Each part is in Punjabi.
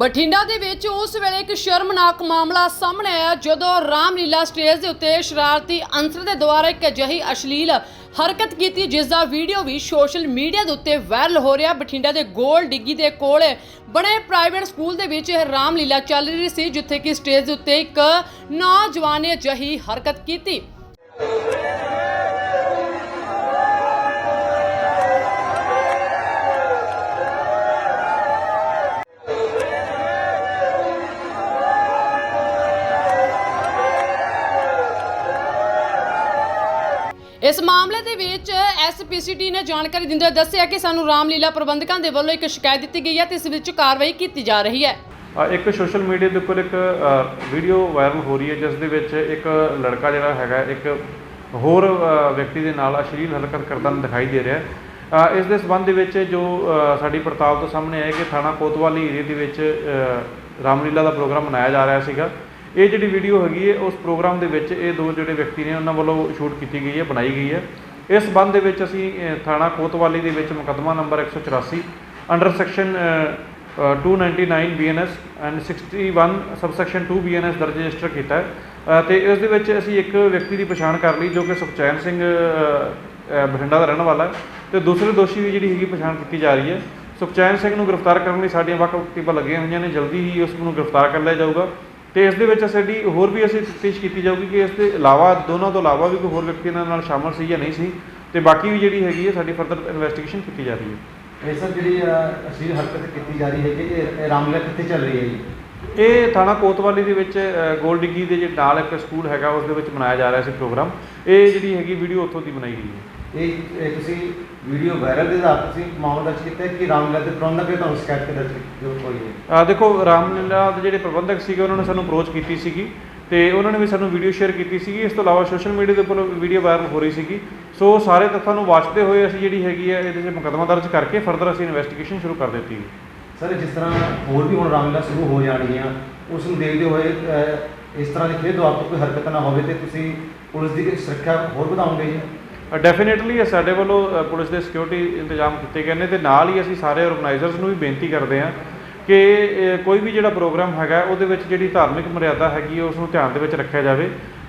ਬਠਿੰਡਾ ਦੇ ਵਿੱਚ ਉਸ ਵੇਲੇ ਇੱਕ ਸ਼ਰਮਨਾਕ ਮਾਮਲਾ ਸਾਹਮਣੇ ਆਇਆ ਜਦੋਂ ਰਾਮਲੀਲਾ ਸਟੇਜ ਦੇ ਉੱਤੇ ਸ਼ਰਾਰਤੀ ਅੰਸਰ ਦੇ ਦੁਆਰਾ ਇੱਕ ਅਜਿਹੀ ਅਸ਼ਲੀਲ ਹਰਕਤ ਕੀਤੀ, ਜਿਸ ਦਾ ਵੀਡੀਓ ਵੀ ਸੋਸ਼ਲ ਮੀਡੀਆ ਦੇ ਉੱਤੇ ਵਾਇਰਲ ਹੋ ਰਿਹਾ। ਬਠਿੰਡਾ ਦੇ ਗੋਲ ਡਿੱਗੀ ਦੇ ਕੋਲ ਬਣੇ ਪ੍ਰਾਈਵੇਟ ਸਕੂਲ ਦੇ ਵਿੱਚ ਇਹ ਰਾਮਲੀਲਾ ਚੱਲ ਰਹੀ ਸੀ, ਜਿੱਥੇ ਕਿ ਸਟੇਜ ਦੇ ਉੱਤੇ ਇੱਕ ਨੌਜਵਾਨ ਨੇ ਅਜਿਹੀ ਹਰਕਤ ਕੀਤੀ। ਇਸ ਮਾਮਲੇ ਦੇ ਵਿੱਚ ਐਸਪੀਸੀਟੀ ਨੇ ਜਾਣਕਾਰੀ ਦਿੰਦੇ ਹੋਏ ਦੱਸਿਆ ਕਿ ਸਾਨੂੰ ਰਾਮਲੀਲਾ ਪ੍ਰਬੰਧਕਾਂ ਦੇ ਵੱਲੋਂ ਇੱਕ ਸ਼ਿਕਾਇਤ ਦਿੱਤੀ ਗਈ ਹੈ ਤੇ ਇਸ ਵਿੱਚ ਕਾਰਵਾਈ ਕੀਤੀ ਜਾ ਰਹੀ ਹੈ। ਇੱਕ ਸੋਸ਼ਲ ਮੀਡੀਆ ਦੇ ਉੱਪਰ ਇੱਕ ਵੀਡੀਓ ਵਾਇਰਲ ਹੋ ਰਹੀ ਹੈ, ਜਿਸ ਦੇ ਵਿੱਚ ਇੱਕ ਲੜਕਾ ਜਿਹੜਾ ਹੈਗਾ, ਇੱਕ ਹੋਰ ਵਿਅਕਤੀ ਦੇ ਨਾਲ ਅਸ਼ਲੀਲ ਹਰਕਤ ਕਰਦਾ ਦਿਖਾਈ ਦੇ ਰਿਹਾ ਹੈ। ਇਸ ਦੇ ਸਬੰਧ ਦੇ ਵਿੱਚ ਜੋ ਸਾਡੀ ਪੜਤਾਲ ਤੋਂ ਸਾਹਮਣੇ ਆਇਆ ਕਿ ਥਾਣਾ ਕੋਤਵਾਲੀ ਏਰੀਆ ਦੇ ਵਿੱਚ ਰਾਮਲੀਲਾ ਦਾ ਪ੍ਰੋਗਰਾਮ ਮਨਾਇਆ ਜਾ ਰਿਹਾ ਸੀਗਾ। ਇਹ ਜਿਹੜੀ ਵੀਡੀਓ ਹੈਗੀ ਹੈ, ਉਸ ਪ੍ਰੋਗਰਾਮ ਦੇ ਵਿੱਚ ਇਹ ਦੋ ਜਿਹੜੇ ਵਿਅਕਤੀ ਨੇ, ਉਹਨਾਂ ਵੱਲੋਂ ਸ਼ੂਟ ਕੀਤੀ ਗਈ ਹੈ, ਬਣਾਈ ਗਈ ਹੈ। ਇਸ ਸਬੰਧ ਦੇ ਵਿੱਚ ਅਸੀਂ ਥਾਣਾ ਕੋਤਵਾਲੀ ਦੇ ਵਿੱਚ ਮੁਕੱਦਮਾ number 184 under section 299 BNS and 61 subsection 2 BNS ਦਰਜ ਰਜਿਸਟਰ ਕੀਤਾ ਹੈ। ਤੇ ਇਸ ਦੇ ਵਿੱਚ ਅਸੀਂ ਇੱਕ ਵਿਅਕਤੀ ਦੀ ਪਛਾਣ ਕਰ ਲਈ, ਜੋ ਕਿ ਸੁਖਚੈਨ ਸਿੰਘ ਬਠਿੰਡਾ ਦਾ ਰਹਿਣ ਵਾਲਾ ਹੈ। ਤੇ ਦੂਸਰੇ ਦੋਸ਼ੀ ਦੀ ਜਿਹੜੀ ਹੈਗੀ ਪਛਾਣ ਕੀਤੀ ਜਾ ਰਹੀ ਹੈ। ਸੁਖਚੈਨ ਸਿੰਘ ਨੂੰ ਗ੍ਰਿਫਤਾਰ ਕਰਨ ਲਈ ਸਾਡੀਆਂ ਵੱਖ ਵੱਖ ਟੀਮਾਂ ਲੱਗੀਆਂ ਹੋਈਆਂ ਨੇ, ਜਲਦੀ ਹੀ ਉਸ ਨੂੰ ਗ੍ਰਿਫਤਾਰ ਕਰ ਲਿਆ ਜਾਊਗਾ। ਤੇ ਇਸ ਦੇ ਵਿੱਚ ਸਾਡੀ ਹੋਰ ਵੀ ਅਸੀਂ ਤਫਤੀਸ਼ ਕੀਤੀ ਜਾਊਗੀ ਕਿ ਇਸ ਦੇ ਇਲਾਵਾ ਦੋਨਾਂ ਤੋਂ ਇਲਾਵਾ ਵੀ ਕੋਈ ਹੋਰ ਵਿਅਕਤੀ ਇਹਨਾਂ ਨਾਲ ਸ਼ਾਮਲ ਸੀ ਜਾਂ ਨਹੀਂ ਸੀ ਤੇ ਬਾਕੀ ਵੀ ਜਿਹੜੀ ਹੈਗੀ ਹੈ ਸਾਡੀ ਫਰਦਰ ਇਨਵੈਸਟੀਗੇਸ਼ਨ ਕੀਤੀ ਜਾ ਰਹੀ ਹੈ। ਇਹ ਸਭ ਜਿਹੜੀ ਅ, ਅਸ਼ਲੀਲ ਹਰਕਤ ਕੀਤੀ ਜਾ ਰਹੀ ਹੈ ਕਿ ਇਹ ਰਾਮਲੀਲਾ ਕਿੱਥੇ ਚੱਲ ਰਹੀ ਹੈ ਜੀ? ਇਹ ਥਾਣਾ ਕੋਤਵਾਲੀ ਦੇ ਵਿੱਚ ਗੋਲ ਡਿੱਗੀ ਦੇ ਜਿਹੜੇ ਨਾਲ ਇੱਕ ਸਕੂਲ ਹੈਗਾ ਉਸ ਦੇ ਵਿੱਚ ਮਨਾਇਆ ਜਾ ਰਿਹਾ ਸੀ ਪ੍ਰੋਗਰਾਮ। ਇਹ ਜਿਹੜੀ ਹੈਗੀ ਵੀਡੀਓ ਉੱਥੋਂ ਦੀ ਬਣਾਈ ਗਈ ਹੈ। ਇਹ ਇਹ ਤੁਸੀਂ ਵੀਡੀਓ ਵਾਇਰਲ ਦੇ ਆਧਾਰ ਤੇ ਤੁਸੀਂ ਮਾਮਲਾ ਦਰਜ ਕੀਤਾ ਹੈ ਕਿ ਰਾਮਲੀਲਾ ਦੇ ਪ੍ਰਬੰਧਕ ਨੇ ਤੁਹਾਨੂੰ ਸ਼ਿਕਾਇਤ ਕਰ ਦਰਜ ਜੋ ਹੋਈ ਹੈ ਆ ਦੇਖੋ ਰਾਮਲੀਲਾ ਦੇ ਜਿਹੜੇ ਪ੍ਰਬੰਧਕ ਸੀਗੇ ਉਹਨਾਂ ਨੇ ਸਾਨੂੰ ਅਪਰੋਚ ਕੀਤੀ ਸੀਗੀ ਤੇ ਉਹਨਾਂ ਨੇ ਵੀ ਸਾਨੂੰ ਵੀਡੀਓ ਸ਼ੇਅਰ ਕੀਤੀ ਸੀਗੀ। ਇਸ ਤੋਂ ਇਲਾਵਾ ਸੋਸ਼ਲ ਮੀਡੀਆ ਦੇ ਉੱਪਰ ਵੀਡੀਓ ਵਾਇਰਲ ਹੋ ਰਹੀ ਸੀਗੀ। ਸੋ ਸਾਰੇ ਤੱਥਾਂ ਨੂੰ ਵਾਚਦੇ ਹੋਏ ਅਸੀਂ ਜਿਹੜੀ ਹੈਗੀ ਹੈ ਇਹਦੇ 'ਚ ਮੁਕੱਦਮਾ ਦਰਜ ਕਰਕੇ ਫਰਦਰ ਅਸੀਂ ਇਨਵੈਸਟੀਗੇਸ਼ਨ ਸ਼ੁਰੂ ਕਰ ਦਿੱਤੀ। ਹੈ ਸਰ ਜਿਸ ਤਰ੍ਹਾਂ ਹੋਰ ਵੀ ਹੁਣ ਰਾਮਲੀਲਾ ਸ਼ੁਰੂ ਹੋ ਜਾਣਗੀਆਂ ਉਸ ਨੂੰ ਦੇਖਦੇ ਹੋਏ ਇਸ ਤਰ੍ਹਾਂ ਦੀ ਫਿਰ ਦੁਆਰਾ ਕੋਈ ਹਰਕਤ ਨਾ ਹੋਵੇ ਤੇ ਤੁਸੀਂ ਪੁਲਿਸ ਦੀ ਸੁਰੱਖਿਆ ਹੋਰ ਵਧਾਓਗੇ ਜੀ? ਡੈਫੀਨੇਟਲੀ ਸਾਡੇ ਵੱਲੋਂ ਅ, ਪੁਲਿਸ ਦੇ ਸਿਕਿਉਰਿਟੀ ਇੰਤਜ਼ਾਮ ਕੀਤੇ ਗਏ ਨੇ ਤੇ ਨਾਲ ਹੀ ਅਸੀਂ ਸਾਰੇ ਆਰਗੇਨਾਈਜ਼ਰਸ ਨੂੰ ਵੀ ਬੇਨਤੀ ਕਰਦੇ ਹਾਂ ਕਿ ਅ, ਕੋਈ ਵੀ ਜਿਹੜਾ ਪ੍ਰੋਗਰਾਮ ਹੈਗਾ ਉਹਦੇ ਵਿੱਚ ਜਿਹੜੀ ਧਾਰਮਿਕ ਮਰਿਆਦਾ ਹੈਗੀ ਹੈ ਉਸ ਨੂੰ ਧਿਆਨ ਦੇ ਵਿੱਚ ਰੱਖਿਆ ਜਾਵੇ।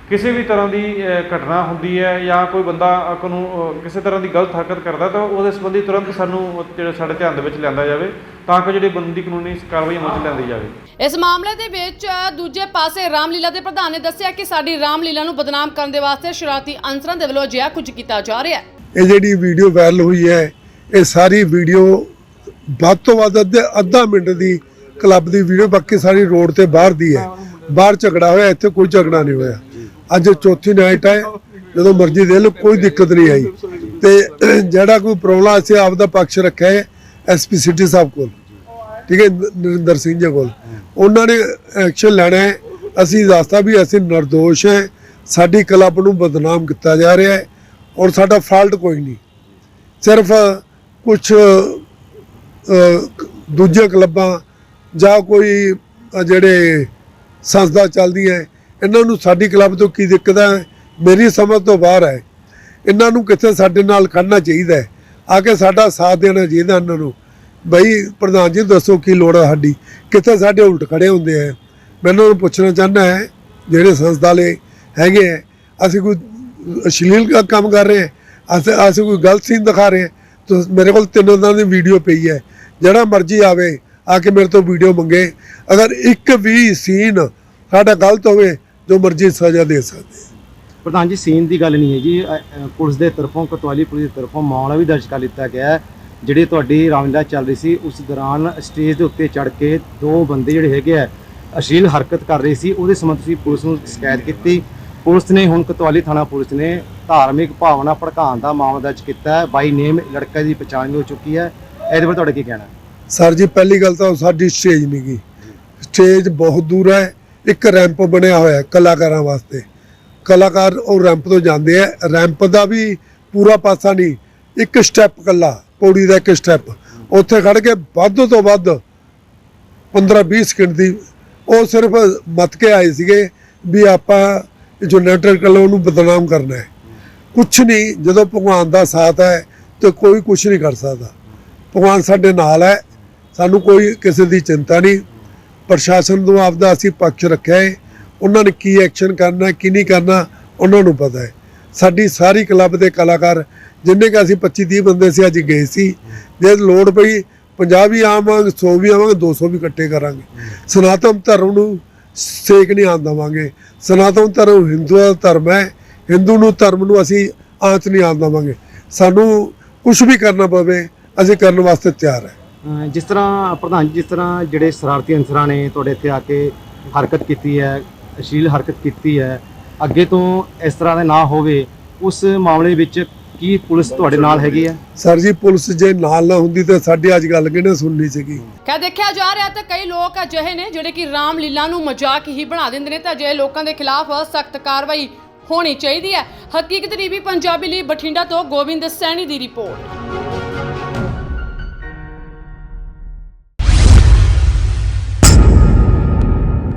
ਕਿਸੇ ਵੀ ਤਰ੍ਹਾਂ ਦੀ ਅ, ਘਟਨਾ ਹੁੰਦੀ ਹੈ ਜਾਂ ਕੋਈ ਬੰਦਾ ਅ, ਕਾਨੂੰ ਅ, ਕਿਸੇ ਤਰ੍ਹਾਂ ਦੀ ਗਲਤ ਹਰਕਤ ਕਰਦਾ ਤਾਂ ਉਹਦੇ ਸੰਬੰਧੀ ਤੁਰੰਤ ਸਾਨੂੰ ਉਹ ਜਿਹੜਾ ਸਾਡੇ ਧਿਆਨ ਦੇ ਵਿੱਚ ਲਿਆਂਦਾ ਜਾਵੇ ਤਾਂ ਕਿ ਜਿਹੜੀ ਬੰਦੀ ਕਾਨੂੰਨੀ ਕਾਰਵਾਈ ਅਮਲ 'ਚ ਲਿਆਂਦੀ ਜਾਵੇ। ਇਸ ਮਾਮਲੇ ਦੇ ਵਿੱਚ ਦੂਜੇ ਪਾਸੇ ਰਾਮਲੀਲਾ ਦੇ ਪ੍ਰਧਾਨ ਨੇ ਦੱਸਿਆ ਕਿ ਸਾਡੀ ਰਾਮਲੀਲਾ ਨੂੰ ਬਦਨਾਮ ਕਰਨ ਦੇ ਵਾਸਤੇ ਸ਼ਰਾਰਤੀ ਅੰਸਰਾਂ ਦੇ ਵੱਲੋਂ ਅਜਿਹਾ ਕੁਝ ਕੀਤਾ ਜਾ ਰਿਹਾ ਹੈ। ਇਹ ਜਿਹੜੀ ਵੀਡੀਓ ਵਾਇਰਲ ਹੋਈ ਹੈ, ਇਹ ਸਾਰੀ ਵੀਡੀਓ ਵੱਧ ਤੋਂ ਵੱਧ ਅੱਧਾ ਮਿੰਟ ਦੀ ਕਲੱਬ ਦੀ ਵੀਡੀਓ, ਬਾਕੀ ਸਾਰੀ ਰੋਡ ਤੇ ਬਾਹਰ ਦੀ ਹੈ। ਬਾਹਰ ਝਗੜਾ ਹੋਇਆ, ਇੱਥੇ ਕੋਈ ਝਗੜਾ ਨਹੀਂ ਹੋਇਆ। ਅੱਜ ਚੌਥੀ ਨਾਈਟ ਹੈ, ਜਦੋਂ ਮਰਜ਼ੀ ਦੇ ਲਓ, ਕੋਈ ਦਿੱਕਤ ਨਹੀਂ ਆਈ। ਤੇ ਜਿਹੜਾ ਕੋਈ ਪ੍ਰੋਬਲਮ ਅਸੀਂ ਆਪ ਦਾ ਪੱਖ ਰੱਖਿਆ ਹੈ ਐਸਪੀ ਸਿਟੀ ਸਾਹਿਬ ਕੋਲ। ਠੀਕ ਹੈ ਨਰਿੰਦਰ ਸਿੰਘ ਜੀ ਕੋਲ। ਉਹਨਾਂ ਨੇ ਐਕਸ਼ਨ ਲੈਣਾ ਹੈ। ਅਸੀਂ ਦੱਸਤਾ ਵੀ ਅਸੀਂ ਨਿਰਦੋਸ਼ ਹੈ। ਸਾਡੀ ਕਲੱਬ ਨੂੰ ਬਦਨਾਮ ਕੀਤਾ ਜਾ ਰਿਹਾ ਹੈ ਔਰ ਸਾਡਾ ਫਾਲਟ ਕੋਈ ਨਹੀਂ। ਸਿਰਫ ਕੁਝ ਦੂਜੇ ਕਲੱਬਾਂ ਜਾਂ ਕੋਈ ਜਿਹੜੇ ਸੰਸਥਾ ਚੱਲਦੀ ਹੈ, ਇਹਨਾਂ ਨੂੰ ਸਾਡੀ ਕਲੱਬ ਤੋਂ ਕੀ ਦਿੱਕਤ ਹੈ? ਮੇਰੀ ਸਮਝ ਤੋਂ ਬਾਹਰ ਹੈ। ਇਹਨਾਂ ਨੂੰ ਕਿੱਥੇ ਸਾਡੇ ਨਾਲ ਖੜਨਾ ਚਾਹੀਦਾ ਹੈ? ਆ ਕੇ ਸਾਡਾ ਸਾਥ ਦੇਣਾ ਚਾਹੀਦਾ ਇਹਨਾਂ ਨੂੰ। ਬਈ ਪ੍ਰਧਾਨ ਜੀ, ਦੱਸੋ ਕੀ ਲੋੜ ਹੈ ਸਾਡੀ? ਕਿੱਥੇ ਸਾਡੇ ਉਲਟ ਖੜੇ ਹੁੰਦੇ ਆ? ਮੈਨੂੰ ਪੁੱਛਣਾ ਚਾਹੁੰਦਾ ਹੈ, ਜਿਹੜੇ ਸੰਸਥਾ ਵਾਲੇ ਹੈਗੇ ਹੈ ਅਸੀਂ ਕੋਈ ਅਸ਼ਲੀਲ ਕੰਮ ਕਰ ਰਹੇ ਹਾਂ ਅਸੀਂ ਅਸੀਂ ਕੋਈ ਗਲਤ ਸੀਨ ਦਿਖਾ ਰਹੇ ਹਾਂ ਤਾਂ ਮੇਰੇ ਕੋਲ ਤਿੰਨ ਦਿਨਾਂ ਦੀ ਵੀਡੀਓ ਪਈ ਹੈ। ਜਿਹੜਾ ਮਰਜ਼ੀ ਆਵੇ, ਆ ਕੇ ਮੇਰੇ ਤੋਂ ਵੀਡੀਓ ਮੰਗੇ। ਅਗਰ ਇੱਕ ਵੀ ਸੀਨ ਸਾਡਾ ਗਲਤ ਹੋਵੇ, ਜੋ ਮਰਜ਼ੀ ਸਜ਼ਾ ਦੇ ਸਕਦੇ ਪ੍ਰਧਾਨ ਜੀ ਸੀਨ ਦੀ ਗੱਲ ਨਹੀਂ ਹੈ ਜੀ ਪੁਲਿਸ ਦੇ ਤਰਫੋਂ, ਕਤਵਾਲੀ ਪੁਲਿਸ ਦੇ ਤਰਫੋਂ ਮਾਮਲਾ ਵੀ ਦਰਜ ਕਰ ਲਿੱਤਾ ਗਿਆ ਹੈ। ਜਿਹੜੀ ਤੁਹਾਡੀ ਰਾਮਲੀਲਾ ਚੱਲ ਰਹੀ ਸੀ, ਉਸ ਦੌਰਾਨ ਸਟੇਜ ਦੇ ਉੱਤੇ ਚੜ ਕੇ ਦੋ ਬੰਦੇ ਜਿਹੜੇ ਹੈਗੇ ਆ, ਅਸ਼ਲੀਲ ਹਰਕਤ ਕਰ ਰਹੇ ਸੀ, ਉਹਦੇ ਸੰਬੰਧ ਤੁਸੀਂ ਪੁਲਿਸ ਨੂੰ ਸ਼ਿਕਾਇਤ ਕੀਤੀ। ਪੁਲਿਸ ਨੇ ਹੁਣ ਕਤਵਾਲੀ ਥਾਣਾ ਪੁਲਿਸ ਨੇ ਧਾਰਮਿਕ ਭਾਵਨਾ ਭੜਕਾਉਣ ਦਾ ਮਾਮਲਾ ਦਰਜ ਕੀਤਾ ਹੈ। ਬਾਈ ਨੇਮ ਲੜਕੇ ਦੀ ਪਛਾਣ ਹੋ ਚੁੱਕੀ ਹੈ। ਇਹਦੇ ਬਾਰੇ ਤੁਹਾਡਾ ਕੀ ਕਹਿਣਾ ਸਰ ਜੀ, ਪਹਿਲੀ ਗੱਲ ਤਾਂ ਸਾਡੀ ਸਟੇਜ ਨਹੀਂ ਗਈ। ਸਟੇਜ ਬਹੁਤ ਦੂਰ ਹੈ। ਇੱਕ ਰੈਂਪ ਬਣਿਆ ਹੋਇਆ ਹੈ ਕਲਾਕਾਰਾਂ ਵਾਸਤੇ। ਕਲਾਕਾਰ ਉਹ ਰੈਂਪ ਤੋਂ ਜਾਂਦੇ ਆ। ਰੈਂਪ ਦਾ ਵੀ ਪੂਰਾ ਪਾਸਾ ਨਹੀਂ, ਇੱਕ ਸਟੈਪ ਕੱਲਾ ਪੌੜੀ ਦਾ ਇੱਕ ਸਟੈਪ ਉੱਥੇ ਖੜ ਕੇ ਵੱਧ ਤੋਂ ਵੱਧ 15-20 ਸਕਿੰਟ ਦੀ ਉਹ ਸਿਰਫ ਮਤ ਕੇ ਆਏ ਸੀਗੇ ਵੀ ਆਪਾਂ ਜੋ ਨੈਟਰ ਕਲੋ ਨੂੰ ਬਦਨਾਮ ਕਰਨਾ ਹੈ। ਕੁਛ ਨਹੀਂ, ਜਦੋਂ ਭਗਵਾਨ ਦਾ ਸਾਥ ਹੈ ਤੇ ਕੋਈ ਕੁਛ ਨਹੀਂ ਕਰ ਸਕਦਾ। ਭਗਵਾਨ ਸਾਡੇ ਨਾਲ ਹੈ, ਸਾਨੂੰ ਕੋਈ ਕਿਸੇ ਦੀ ਚਿੰਤਾ ਨਹੀਂ। ਪ੍ਰਸ਼ਾਸਨ ਨੂੰ ਆਪਦਾ ਅਸੀਂ ਪੱਖ ਰੱਖਿਆ ਹੈ। ਉਹਨਾਂ ਨੇ ਕੀ ਐਕਸ਼ਨ ਕਰਨਾ, ਕੀ ਨਹੀਂ ਕਰਨਾ, ਉਹਨਾਂ ਨੂੰ ਪਤਾ ਹੈ। ਸਾਡੀ ਸਾਰੀ ਕਲੱਬ ਦੇ ਕਲਾਕਾਰ ਜਿੰਨੇ ਕਿ ਅਸੀਂ 25 30 ਬੰਦੇ ਸੀ ਅੱਜ ਗਏ ਸੀ। ਜੇ ਲੋੜ ਪਈ 50 ਵੀ ਆਵਾਂਗੇ 100 ਵੀ ਆਵਾਂਗੇ 200 ਵੀ ਇਕੱਠੇ ਕਰਾਂਗੇ। ਸਨਾਤਨ ਧਰਮ ਨੂੰ ਸੇਕ ਨਹੀਂ ਆਉਣ ਦੇਵਾਂਗੇ। ਸਨਾਤਨ ਧਰਮ ਹਿੰਦੂਆਂ ਦਾ ਧਰਮ ਹੈ। ਹਿੰਦੂ ਨੂੰ ਧਰਮ ਨੂੰ ਅਸੀਂ ਆਂਚ ਨਹੀਂ ਆਉਣ ਦੇਵਾਂਗੇ। ਸਾਨੂੰ ਕੁਝ ਵੀ ਕਰਨਾ ਪਵੇ ਅਸੀਂ ਕਰਨ ਵਾਸਤੇ ਤਿਆਰ ਹੈ। ਜਿਸ ਤਰ੍ਹਾਂ ਪ੍ਰਧਾਨ ਜੀ, ਜਿਸ ਤਰ੍ਹਾਂ ਜਿਹੜੇ ਸ਼ਰਾਰਤੀ ਅਨਸਰਾਂ ਨੇ ਤੁਹਾਡੇ ਇੱਥੇ ਆ ਕੇ ਹਰਕਤ ਕੀਤੀ ਹੈ ਅਸ਼ੀਲ ਹਰਕਤ ਕੀਤੀ ਹੈ ਅੱਗੇ ਤੋਂ ਇਸ ਤਰ੍ਹਾਂ ਦਾ ਨਾ ਹੋਵੇ ਉਸ ਮਾਮਲੇ ਵਿੱਚ ਕੀ ਪੁਲਿਸ ਤੁਹਾਡੇ ਨਾਲ ਹੈਗੀ ਹੈ? ਸਰ ਜੀ ਪੁਲਿਸ ਜੇ ਨਾਲ ਨਾ ਹੁੰਦੀ ਤਾਂ ਸਾਡੀ ਅੱਜ ਗੱਲ ਕਿਹਨੇ ਸੁਣਨੀ ਸੀਗੀ? ਖੈਰ ਦੇਖਿਆ ਜਾ ਰਿਹਾ ਤਾਂ ਕਈ ਲੋਕ ਅਜਿਹੇ ਨੇ ਜਿਹੜੇ ਕਿ ਰਾਮ ਲੀਲਾ ਨੂੰ ਮਜ਼ਾਕ ਹੀ ਬਣਾ ਦਿੰਦੇ ਨੇ ਤਾਂ ਅਜਿਹੇ ਲੋਕਾਂ ਦੇ ਖਿਲਾਫ ਸਖਤ ਕਾਰਵਾਈ ਹੋਣੀ ਚਾਹੀਦੀ ਹੈ। ਹਕੀਕਤ ਟੀਵੀ ਪੰਜਾਬੀ ਲਈ ਬਠਿੰਡਾ ਤੋਂ ਗੋਬਿੰਦ ਸੈਣੀ ਦੀ ਰਿਪੋਰਟ।